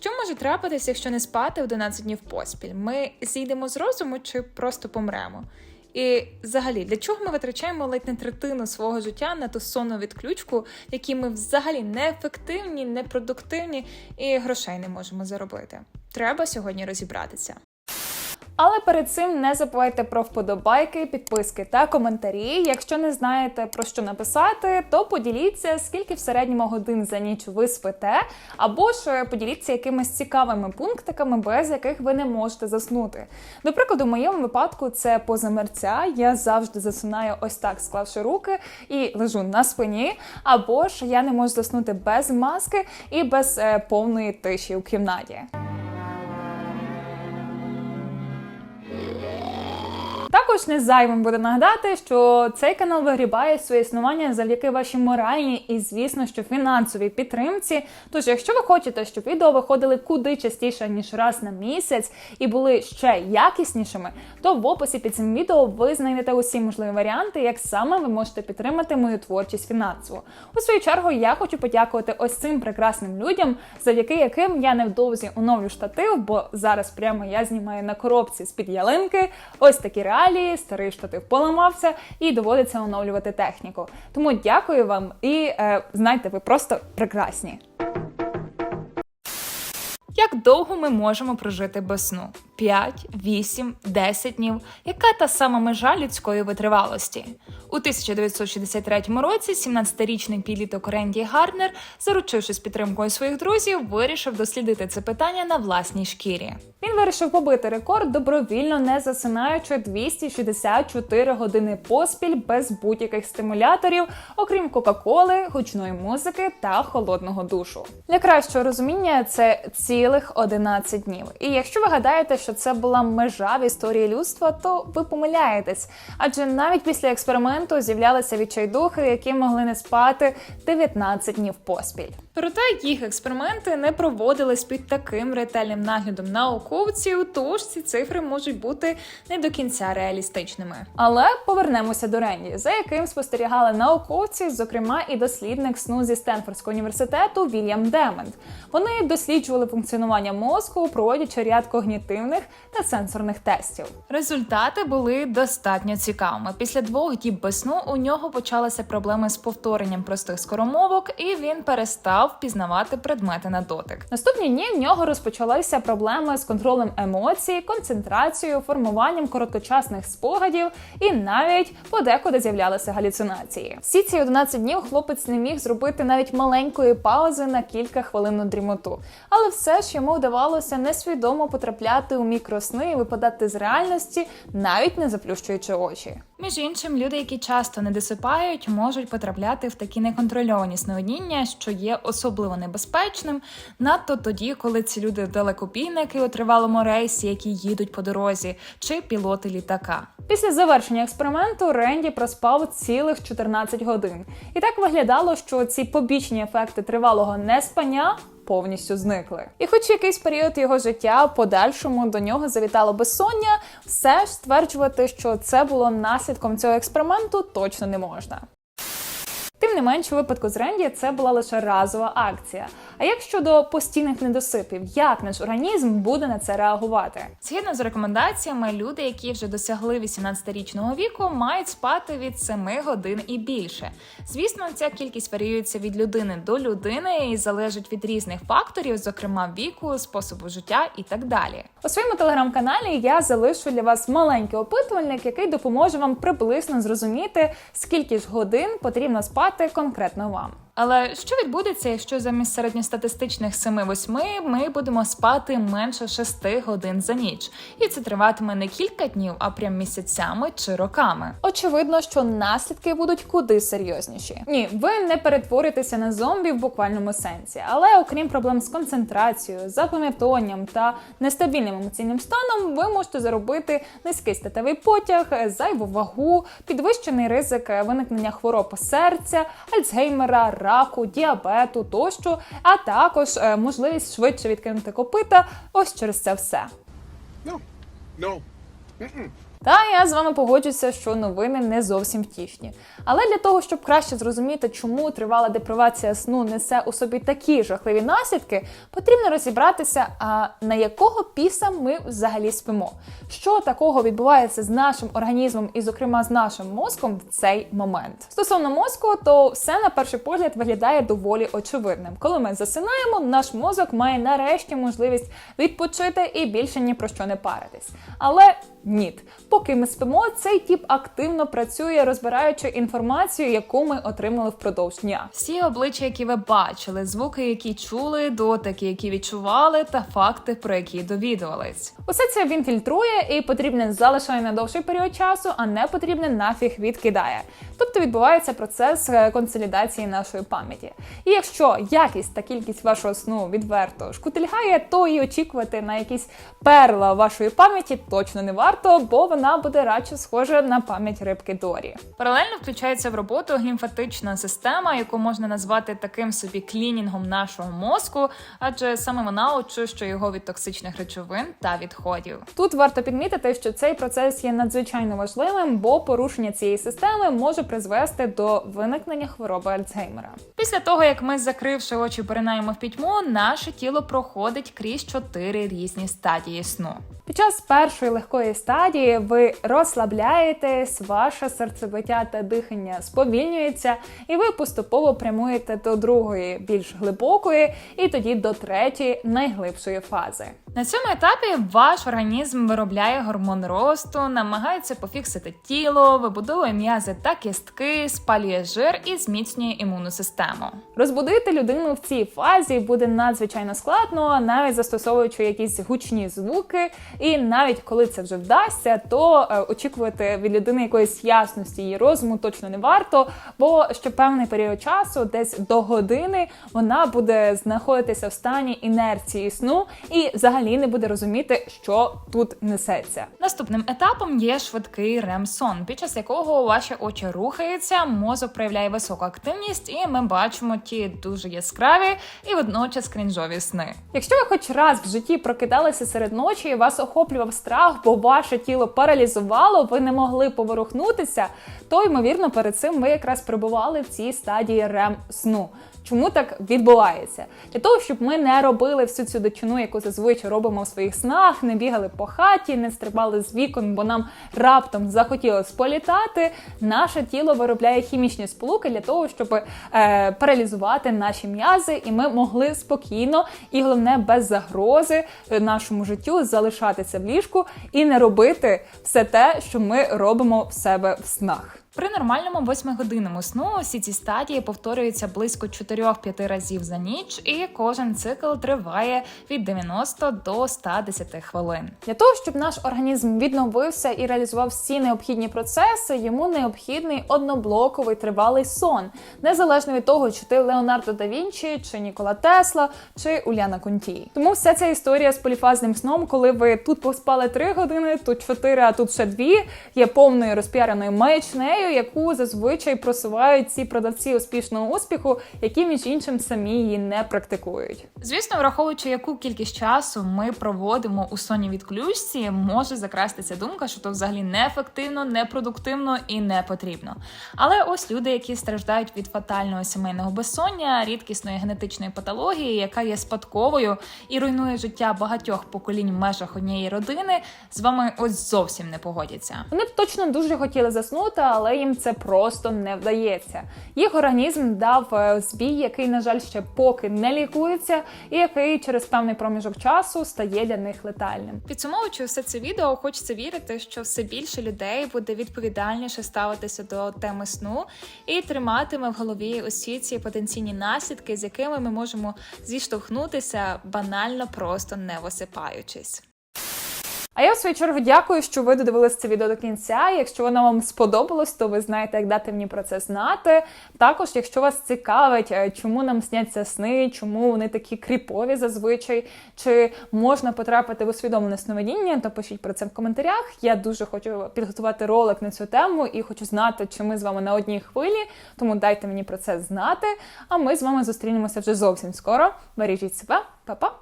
Що може трапитися, якщо не спати 11 днів поспіль? Ми зійдемо з розуму чи просто помремо? І взагалі, для чого ми витрачаємо ледь не третину свого життя на ту сонну відключку, які ми взагалі неефективні, непродуктивні і грошей не можемо заробити? Треба сьогодні розібратися. Але перед цим не забувайте про вподобайки, підписки та коментарі. Якщо не знаєте про що написати, то поділіться, скільки в середньому годин за ніч ви спите, або ж поділіться якимись цікавими пунктиками, без яких ви не можете заснути. До прикладу, в моєму випадку це позамерця. Я завжди засинаю ось так, склавши руки і лежу на спині, або ж я не можу заснути без маски і без е, повної тиші у кімнаті. Також не зайвим буде нагадати, що цей канал вигрібає своє існування завдяки вашій моральній і, звісно, що фінансовій підтримці. Тож, якщо ви хочете, щоб відео виходили куди частіше ніж раз на місяць і були ще якіснішими, то в описі під цим відео ви знайдете усі можливі варіанти, як саме ви можете підтримати мою творчість фінансово. У свою чергу я хочу подякувати ось цим прекрасним людям, завдяки яким я невдовзі оновлю штатив, бо зараз прямо я знімаю на коробці з під ялинки. Ось такі реалії, старий штатив поламався і доводиться оновлювати техніку. Тому дякую вам і е, знайте, ви просто прекрасні. Як довго ми можемо прожити без сну? 5, 8, 10 днів? Яка та сама межа людської витривалості? У 1963 році 17-річний підліток Ренді Гарнер, заручившись підтримкою своїх друзів, вирішив дослідити це питання на власній шкірі. Він вирішив побити рекорд, добровільно не засинаючи 264 години поспіль без будь-яких стимуляторів, окрім Кока-Коли, гучної музики та холодного душу. Для кращого розуміння це цілих 11 днів. І якщо ви гадаєте, що це була межа в історії людства, то ви помиляєтесь. Адже навіть після експерименту з'являлися відчайдухи, які могли не спати 19 днів поспіль. Проте їх експерименти не проводились під таким ретельним наглядом науковців, тож ці цифри можуть бути не до кінця реалістичними. Але повернемося до Ренді, за яким спостерігали науковці, зокрема і дослідник сну зі Стенфордського університету Вільям Демент. Вони досліджували функціонування мозку, проводячи ряд когнітивних та сенсорних тестів. Результати були достатньо цікавими. Після двох діб без сну у нього почалися проблеми з повторенням простих скоромовок, і він перестав впізнавати предмети на дотик. Наступні дні в нього розпочалися проблеми з контролем емоцій, концентрацією, формуванням короткочасних спогадів і навіть подекуди з'являлися галюцинації. Всі ці 11 днів хлопець не міг зробити навіть маленької паузи на кілька хвилин у дрімоту. Але все ж йому вдавалося несвідомо потрапляти у мікросни і випадати з реальності, навіть не заплющуючи очі. Між іншим, люди, які часто не досипають, можуть потрапляти в такі неконтрольовані сновидіння, що є особливо небезпечним, надто тоді, коли ці люди далекобійники у тривалому рейсі, які їдуть по дорозі, чи пілоти літака. Після завершення експерименту Ренді проспав цілих 14 годин. І так виглядало, що ці побічні ефекти тривалого неспання повністю зникли. І хоч якийсь період його життя в подальшому до нього завітало безсоння, все ж стверджувати, що це було наслідком цього експерименту, точно не можна. Не менш, у випадку з Ренді це була лише разова акція. А як щодо постійних недосипів, як наш організм буде на це реагувати? Згідно з рекомендаціями, люди, які вже досягли 18-річного віку, мають спати від 7 годин і більше. Звісно, ця кількість варіюється від людини до людини і залежить від різних факторів, зокрема віку, способу життя і так далі. У своєму телеграм-каналі я залишу для вас маленький опитувальник, який допоможе вам приблизно зрозуміти, скільки ж годин потрібно спати конкретно вам. Але що відбудеться, якщо замість середньостатистичних 7-8 ми будемо спати менше 6 годин за ніч, і це триватиме не кілька днів, а прям місяцями чи роками? Очевидно, що наслідки будуть куди серйозніші. Ні, ви не перетворитеся на зомбі в буквальному сенсі, але окрім проблем з концентрацією, запам'ятовуванням та нестабільним емоційним станом, ви можете заробити низький статевий потяг, зайву вагу, підвищений ризик виникнення хвороб серця, альцгеймера, раку, діабету тощо, а також е, можливість швидше відкинути копита. Ось через це все. No. No. Mm-mm. Та я з вами погоджуся, що новини не зовсім втішні. Але для того, щоб краще зрозуміти, чому тривала депривація сну несе у собі такі жахливі наслідки, потрібно розібратися, а на якого піса ми взагалі спимо. Що такого відбувається з нашим організмом і, зокрема, з нашим мозком в цей момент. Стосовно мозку, то все на перший погляд виглядає доволі очевидним. Коли ми засинаємо, наш мозок має нарешті можливість відпочити і більше ні про що не паритись. Але ні, поки ми спимо, цей тіп активно працює, розбираючи інформацію, яку ми отримали впродовж дня. Всі обличчя, які ви бачили, звуки, які чули, дотики, які відчували, та факти, про які довідувались. Усе це він фільтрує і потрібне залишає на довший період часу, а не потрібне нафіг відкидає. Тобто відбувається процес е, консолідації нашої пам'яті. І якщо якість та кількість вашого сну відверто шкутильгає, то і очікувати на якісь перла вашої пам'яті точно не варто, бо вона буде радше схожа на пам'ять рибки Дорі. Паралельно включається в роботу глімфатична система, яку можна назвати таким собі клінінгом нашого мозку, адже саме вона очищує його від токсичних речовин та відходів. Тут варто підмітити, що цей процес є надзвичайно важливим, бо порушення цієї системи може призвести до виникнення хвороби Альцгеймера. Після того, як ми, закривши очі, поринаємо в пітьму, наше тіло проходить крізь чотири різні стадії сну. Під час першої легкої стадії ви розслабляєтесь, ваше серцебиття та дихання сповільнюється, і ви поступово прямуєте до другої, більш глибокої, і тоді до третьої, найглибшої фази. На цьому етапі ваш організм виробляє гормон росту, намагається пофіксити тіло, вибудовує м'язи та кістки, спалює жир і зміцнює імунну систему. Розбудити людину в цій фазі буде надзвичайно складно, навіть застосовуючи якісь гучні звуки. І навіть коли це вже вдасться, то е, очікувати від людини якоїсь ясності її розуму точно не варто, бо ще певний період часу, десь до години, вона буде знаходитися в стані інерції сну і взагалі не буде розуміти, що тут несеться. Наступним етапом є швидкий рем-сон, під час якого ваші очі рухаються, мозок проявляє високу активність, і ми бачимо ті дуже яскраві і водночас крінжові сни. Якщо ви хоч раз в житті прокидалися серед ночі, і вас охоплював страх, бо ваше тіло паралізувало, ви не могли поворухнутися, то ймовірно перед цим ви якраз перебували в цій стадії рем сну. Чому так відбувається? Для того, щоб ми не робили всю цю дичину, яку зазвичай робимо в своїх снах, не бігали по хаті, не стрибали з вікон, бо нам раптом захотілося політати. Наше тіло виробляє хімічні сполуки для того, щоб е, паралізувати наші м'язи, і ми могли спокійно і головне без загрози е, нашому життю залишатися в ліжку і не робити все те, що ми робимо в себе в снах. При нормальному 8-годинному сну всі ці стадії повторюються близько 4-5 разів за ніч, і кожен цикл триває від 90 до 110 хвилин. Для того, щоб наш організм відновився і реалізував всі необхідні процеси, йому необхідний одноблоковий тривалий сон, незалежно від того, чи ти Леонардо да Вінчі, чи Нікола Тесла, чи Уляна Контій. Тому вся ця історія з поліфазним сном, коли ви тут поспали 3 години, тут 4, а тут ще 2, є повною розпіареною маячнею, яку зазвичай просувають ці продавці успішного успіху, які між іншим самі її не практикують. Звісно, враховуючи, яку кількість часу ми проводимо у сонній відключці, може закрастися думка, що то взагалі неефективно, непродуктивно і не потрібно. Але ось люди, які страждають від фатального сімейного безсоння, рідкісної генетичної патології, яка є спадковою і руйнує життя багатьох поколінь в межах однієї родини, з вами ось зовсім не погодяться. Вони б точно дуже хотіли заснути, але їм це просто не вдається. Їх організм дав е, збій, який, на жаль, ще поки не лікується, і який через певний проміжок часу стає для них летальним. Підсумовуючи все це відео, хочеться вірити, що все більше людей буде відповідальніше ставитися до теми сну і триматиме в голові усі ці потенційні наслідки, з якими ми можемо зіштовхнутися, банально просто не висипаючись. А я в свою чергу дякую, що ви додивились це відео до кінця. Якщо воно вам сподобалось, то ви знаєте, як дати мені про це знати. Також, якщо вас цікавить, е, чому нам сняться сни, чому вони такі кріпові зазвичай, чи можна потрапити в усвідомлене сновидіння, то пишіть про це в коментарях. Я дуже хочу підготувати ролик на цю тему і хочу знати, чи ми з вами на одній хвилі. Тому дайте мені про це знати. А ми з вами зустрінемося вже зовсім скоро. Бережіть себе, Па-па!